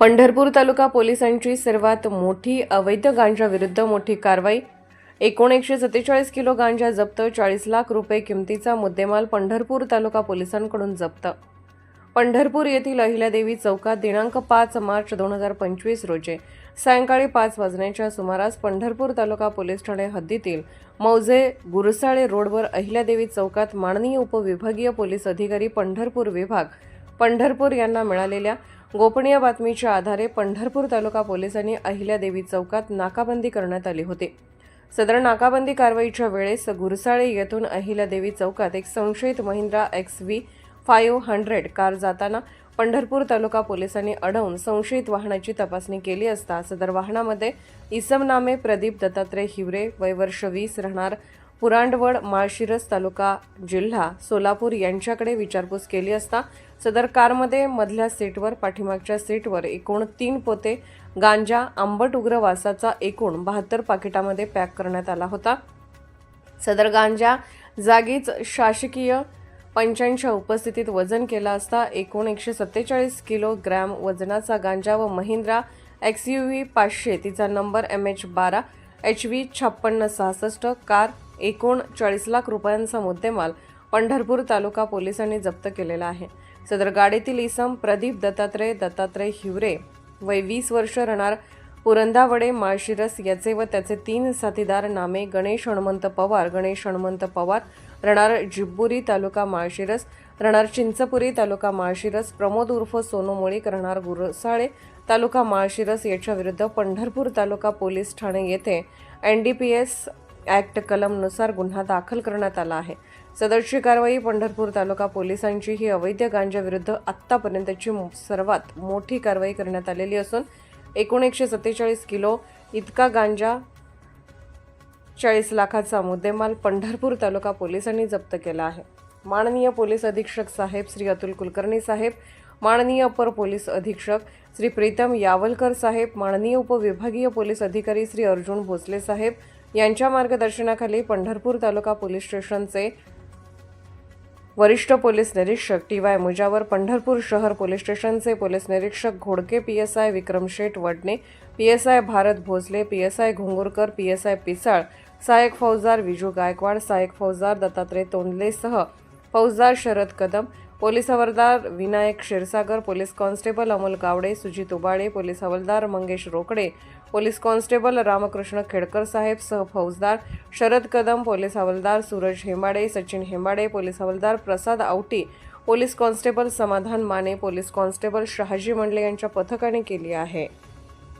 पंढरपूर तालुका पोलिसांची सर्वात मोठी अवैध गांजा विरुद्ध मोठी कारवाई. एकूण एकशे सत्तेचाळीस किलो गांजा जप्त चाळीस लाख रुपये किमतीचा मुद्देमाल पंढरपूर तालुका पोलिसांकडून जप्त. पंढरपूर येथील अहिल्यादेवी चौकात दिनांक पाच मार्च दोन हजार पंचवीस रोजी सायंकाळी पाच वाजण्याच्या सुमारास पंढरपूर तालुका पोलीस ठाणे हद्दीतील मौजे गुरसाळे रोडवर अहिल्यादेवी चौकात माननीय उपविभागीय पोलीस अधिकारी पंढरपूर विभाग पंढरपूर यांना मिळालेल्या गोपनीय बातमीच्या आधारे पंढरपूर तालुका पोलिसांनी अहिल्यादेवी चौकात नाकाबंदी करण्यात आली होती. सदर नाकाबंदी कारवाईच्या वेळेस गुरसाळे येथून अहिल्यादेवी चौकात एक संशयित Mahindra X V five hundred car जाताना पंढरपूर तालुका पोलिसांनी अडवून संशयित वाहनाची तपासणी केली असता सदर वाहनामध्ये इसम नामे प्रदीप दत्तात्रय हिवरे वय वर्ष वीस राहणार पुरांडवड माळशिरस तालुका जिल्हा सोलापूर यांच्याकडे विचारपूस केली असता सदर कारमध्ये मधल्या सीटवर पाठीमागच्या सीटवर एकूण तीन पोते गांजा आंबट उग्र वासाचा एकूण बहात्तर पाकिटामध्ये पॅक करण्यात आला होता. सदर गांजा जागीच शासकीय पंचांच्या उपस्थितीत वजन केला असता एकूण एकशे सत्तेचाळीस किलो ग्रॅम वजनाचा गांजा व महिंद्रा एक्स यू व्ही पाचशे तिचा नंबर एम एच बारा एच व्ही छप्पन्न सहासष्ट कार एकूण चाळीस लाख रुपयांचा मुद्देमाल पंढरपूर तालुका पोलिसांनी जप्त केलेला आहे. सदर गाडीतील इसम प्रदीप दत्तात्रय दत्तात्रय हिवरे वय वीस वर्ष राहणार पुरंदावडे माळशिरस याचे व त्याचे तीन साथीदार नामे गणेश हनुमंत पवार गणेश हनुमंत पवार रणार जिब्बुरी तालुका माळशिरस रणार चिंचपुरी तालुका माळशिरस प्रमोद उर्फ सोनू मुळीक रणार गुरसाळे तालुका माळशिरस याच्या विरुद्ध पंढरपूर तालुका पोलीस ठाणे येथे N D P S act कलमनुसार गुन्हा दाखल करण्यात आला आहे. सदरची कारवाई पंढरपूर तालुका पोलिसांची. ही अवैध गांजाविरुद्ध आत्तापर्यंतची सर्वात मोठी कारवाई करण्यात आलेली असून एकूण एकशे सत्तेचाळीस किलो इतका गांजा चाळीस लाखाचा मुद्देमाल पंढरपूर तालुका पोलिसांनी जप्त केला आहे. माननीय पोलीस अधीक्षक साहेब श्री अतुल कुलकर्णी साहेब माननीय अपर पोलीस अधीक्षक श्री प्रीतम यावलकर साहेब माननीय उपविभागीय पोलीस अधिकारी श्री अर्जुन भोसले साहेब यांच्या मार्गदर्शनाखाली पंढरपूर तालुका पोलीस स्टेशनचे वरिष्ठ पोलीस निरीक्षक टी वाय मुजावर पंढरपूर शहर पोलीस स्टेशनचे पोलीस निरीक्षक Ghodke P S I Vikram Sheth Wadne P S I Bharat Bhosale P S I Ghongurkar P S I Pisal सहाय्यक फौजदार विजू गायकवाड सहाय्यक फौजदार दत्तात्रय तोंडलेसह फौजदार शरद कदम पोलीस हवालदार Vinayak Kshirsagar police constable Amol Gawde Sujit Ubale police हवालदार Mangesh Rokade police constable Ramkrishna Khedkar साहेब सह फौजदार शरद कदम पोलीस हवालदार सूरज हेंबाडे सचिन हेंबाडे पोलीस हवालदार Prasad Awati police constable Samadhan Mane police constable Shahaji Mandale यांच्या पथकाने केली आहे.